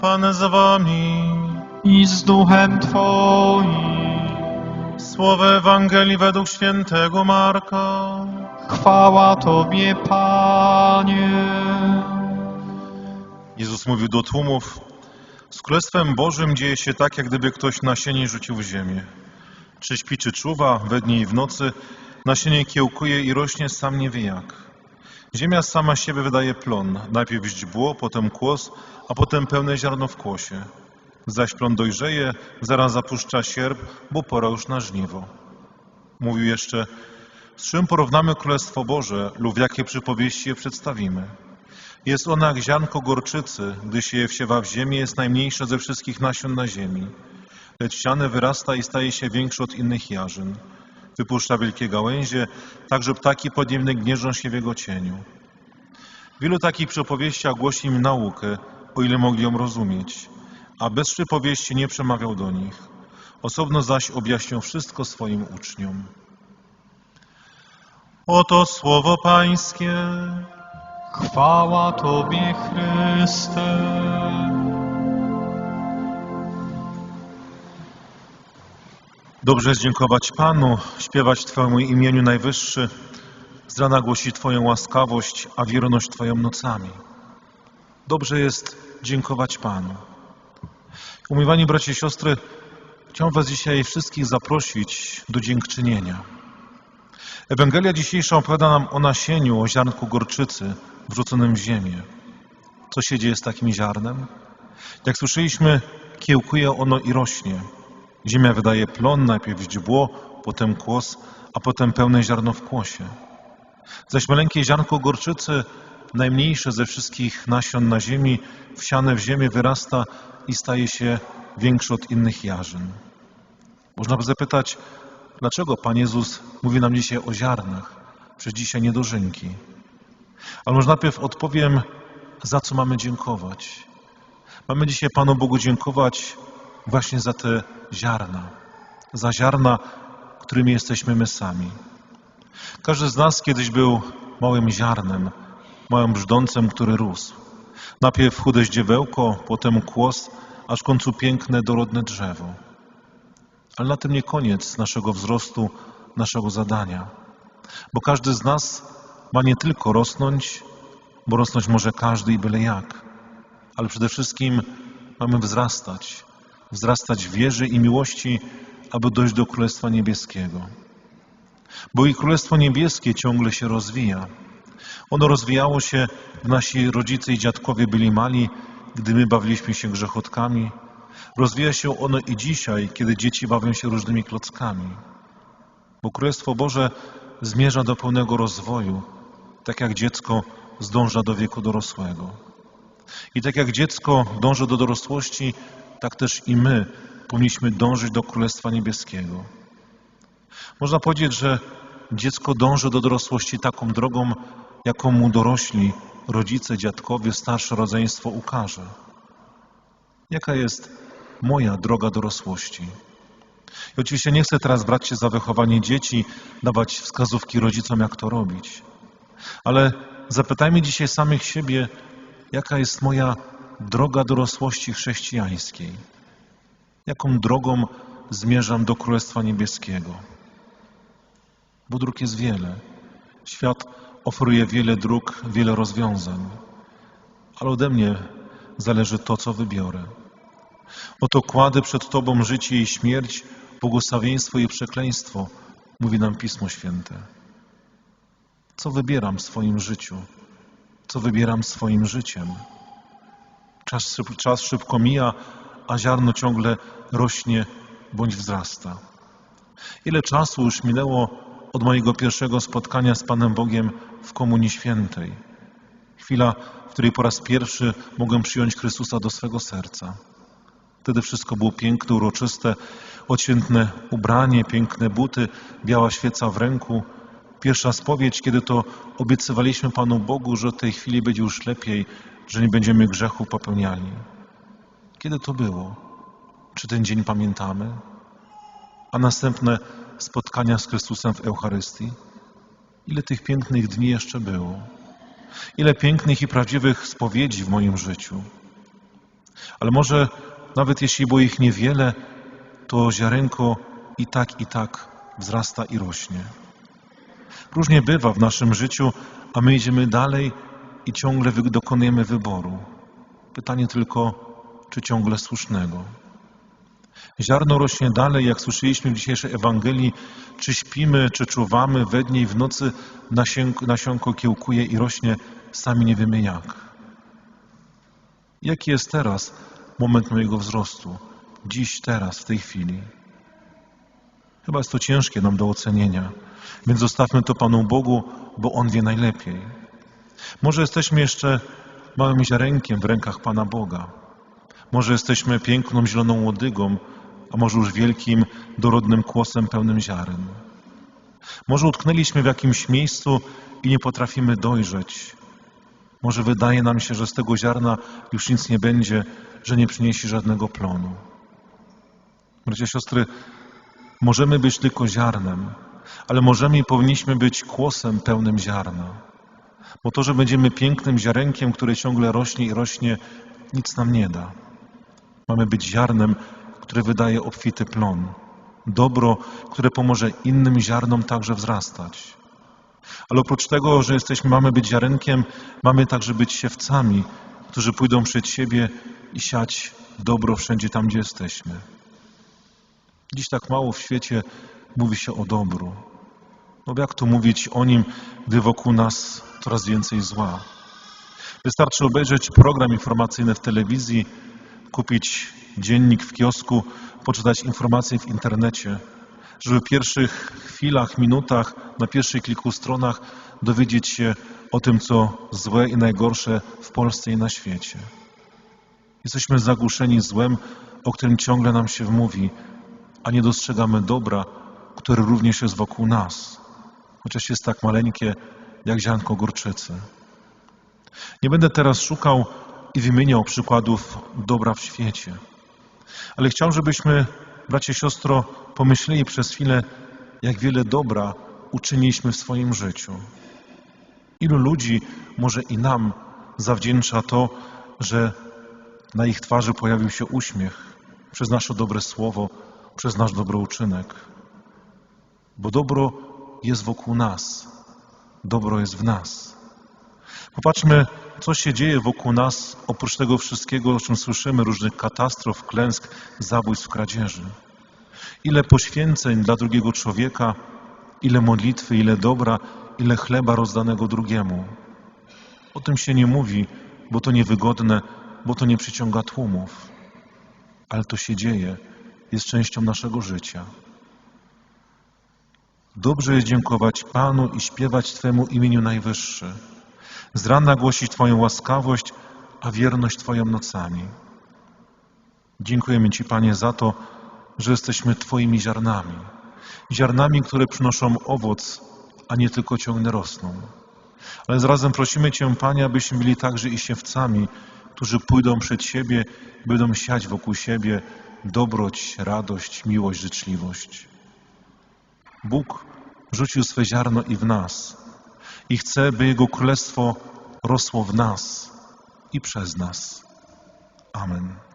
Pan z wami. i z duchem Twoim. Słowo Ewangelii według świętego Marka. Chwała Tobie, Panie. Jezus mówił do tłumów, z Królestwem Bożym dzieje się tak, jak gdyby ktoś nasienie rzucił w ziemię. Czy śpi, czy czuwa, we dnie i w nocy, nasienie kiełkuje i rośnie sam nie wie jak. Ziemia sama siebie wydaje plon, najpierw źdźbło, potem kłos, a potem pełne ziarno w kłosie. Zaś plon dojrzeje, zaraz zapuszcza sierp, bo pora już na żniwo. Mówił jeszcze, z czym porównamy Królestwo Boże lub jakie przypowieści je przedstawimy? Jest ona jak ziarnko gorczycy, gdy się je wsiewa w ziemię, jest najmniejsze ze wszystkich nasion na ziemi. Lecz siane wyrasta i staje się większe od innych jarzyn. Wypuszcza wielkie gałęzie, tak że ptaki podniebne gnieżdżą się w jego cieniu. Wielu takich przypowieściach głosi im naukę, o ile mogli ją rozumieć, a bez przypowieści nie przemawiał do nich. Osobno zaś objaśniał wszystko swoim uczniom. Oto słowo Pańskie. Chwała Tobie, Chryste. Dobrze jest dziękować Panu, śpiewać Twojemu imieniu najwyższy, z rana głosić Twoją łaskawość, a wierność Twoją nocami. Dobrze jest dziękować Panu. Umiłowani bracia i siostry, chciałem Was dzisiaj wszystkich zaprosić do dziękczynienia. Ewangelia dzisiejsza opowiada nam o nasieniu, o ziarnku gorczycy wrzuconym w ziemię. Co się dzieje z takim ziarnem? Jak słyszeliśmy, kiełkuje ono i rośnie. Ziemia wydaje plon, najpierw źdźbło, potem kłos, a potem pełne ziarno w kłosie. Zaś maleńkie ziarnko gorczycy, najmniejsze ze wszystkich nasion na ziemi, wsiane w ziemię wyrasta i staje się większe od innych jarzyn. Można by zapytać, dlaczego Pan Jezus mówi nam dzisiaj o ziarnach, przecież dzisiaj nie dożynki. Ale może najpierw odpowiem, za co mamy dziękować. Mamy dzisiaj Panu Bogu dziękować właśnie za te ziarna, za ziarna, którymi jesteśmy my sami. Każdy z nas kiedyś był małym ziarnem, małym brzdącem, który rósł. Najpierw chude ździebełko, potem kłos, aż w końcu piękne, dorodne drzewo. Ale na tym nie koniec naszego wzrostu, naszego zadania. Bo każdy z nas ma nie tylko rosnąć, bo rosnąć może każdy i byle jak, ale przede wszystkim mamy wzrastać, wzrastać wierze i miłości, aby dojść do Królestwa Niebieskiego. Bo i Królestwo Niebieskie ciągle się rozwija. Ono rozwijało się, gdy nasi rodzice i dziadkowie byli mali, gdy my bawiliśmy się grzechotkami. Rozwija się ono i dzisiaj, kiedy dzieci bawią się różnymi klockami. Bo Królestwo Boże zmierza do pełnego rozwoju, tak jak dziecko zdąża do wieku dorosłego. I tak jak dziecko dąży do dorosłości, tak też i my powinniśmy dążyć do Królestwa Niebieskiego. Można powiedzieć, że dziecko dąży do dorosłości taką drogą, jaką mu dorośli, rodzice, dziadkowie, starsze rodzeństwo ukaże. Jaka jest moja droga dorosłości? I oczywiście nie chcę teraz brać się za wychowanie dzieci, dawać wskazówki rodzicom, jak to robić. Ale zapytajmy dzisiaj samych siebie, jaka jest moja droga dorosłości chrześcijańskiej. Jaką drogą zmierzam do Królestwa Niebieskiego? Bo dróg jest wiele. Świat oferuje wiele dróg, wiele rozwiązań. Ale ode mnie zależy to, co wybiorę. Oto kładę przed Tobą życie i śmierć, błogosławieństwo i przekleństwo, mówi nam Pismo Święte. Co wybieram w swoim życiu? Co wybieram swoim życiem? Czas, czas szybko mija, a ziarno ciągle rośnie bądź wzrasta. Ile czasu już minęło od mojego pierwszego spotkania z Panem Bogiem w Komunii Świętej? Chwila, w której po raz pierwszy mogłem przyjąć Chrystusa do swego serca. Wtedy wszystko było piękne, uroczyste, odświętne ubranie, piękne buty, biała świeca w ręku. Pierwsza spowiedź, kiedy to obiecywaliśmy Panu Bogu, że od tej chwili będzie już lepiej, że nie będziemy grzechów popełniali. Kiedy to było? Czy ten dzień pamiętamy? A następne spotkania z Chrystusem w Eucharystii? Ile tych pięknych dni jeszcze było? Ile pięknych i prawdziwych spowiedzi w moim życiu? Ale może nawet jeśli było ich niewiele, to ziarenko i tak, i tak wzrasta i rośnie. Różnie bywa w naszym życiu, a my idziemy dalej i ciągle dokonujemy wyboru. Pytanie tylko, czy ciągle słusznego. Ziarno rośnie dalej, jak słyszeliśmy w dzisiejszej Ewangelii, czy śpimy, czy czuwamy, we dnie i w nocy nasionko kiełkuje i rośnie, sami nie wiemy jak. Jaki jest teraz moment mojego wzrostu? Dziś, teraz, w tej chwili. Chyba jest to ciężkie nam do ocenienia, więc zostawmy to Panu Bogu, bo On wie najlepiej. Może jesteśmy jeszcze małym ziarenkiem w rękach Pana Boga. Może jesteśmy piękną zieloną łodygą, a może już wielkim, dorodnym kłosem pełnym ziaren. Może utknęliśmy w jakimś miejscu i nie potrafimy dojrzeć. Może wydaje nam się, że z tego ziarna już nic nie będzie, że nie przyniesie żadnego plonu. Bracia, siostry, możemy być tylko ziarnem, ale możemy i powinniśmy być kłosem pełnym ziarna. Bo to, że będziemy pięknym ziarenkiem, które ciągle rośnie i rośnie, nic nam nie da. Mamy być ziarnem, które wydaje obfity plon. Dobro, które pomoże innym ziarnom także wzrastać. Ale oprócz tego, że jesteśmy, mamy być ziarenkiem, mamy także być siewcami, którzy pójdą przed siebie i siać dobro wszędzie tam, gdzie jesteśmy. Dziś tak mało w świecie mówi się o dobru. No jak tu mówić o nim, gdy wokół nas coraz więcej zła? Wystarczy obejrzeć program informacyjny w telewizji, kupić dziennik w kiosku, poczytać informacje w internecie, żeby w pierwszych chwilach, minutach, na pierwszych kilku stronach dowiedzieć się o tym, co złe i najgorsze w Polsce i na świecie. Jesteśmy zagłuszeni złem, o którym ciągle nam się mówi, a nie dostrzegamy dobra, które również jest wokół nas, chociaż jest tak maleńkie jak ziarnko gorczycy. Nie będę teraz szukał i wymieniał przykładów dobra w świecie, ale chciałem, żebyśmy, bracie, siostro, pomyśleli przez chwilę, jak wiele dobra uczyniliśmy w swoim życiu. Ilu ludzi, może i nam, zawdzięcza to, że na ich twarzy pojawił się uśmiech przez nasze dobre słowo, przez nasz dobry uczynek. Bo dobro jest wokół nas, dobro jest w nas. Popatrzmy, co się dzieje wokół nas, oprócz tego wszystkiego, o czym słyszymy, różnych katastrof, klęsk, zabójstw, kradzieży. Ile poświęceń dla drugiego człowieka, ile modlitwy, ile dobra, ile chleba rozdanego drugiemu. O tym się nie mówi, bo to niewygodne, bo to nie przyciąga tłumów. Ale to się dzieje, jest częścią naszego życia. Dobrze jest dziękować Panu i śpiewać Twemu imieniu najwyższe. Z rana głosić Twoją łaskawość, a wierność Twoją nocami. Dziękujemy Ci, Panie, za to, że jesteśmy Twoimi ziarnami. Ziarnami, które przynoszą owoc, a nie tylko ciągle rosną. Ale zarazem prosimy Cię, Panie, abyśmy byli także i siewcami, którzy pójdą przed siebie, będą siać wokół siebie dobroć, radość, miłość, życzliwość. Bóg rzucił swe ziarno i w nas i chce, by Jego Królestwo rosło w nas i przez nas. Amen.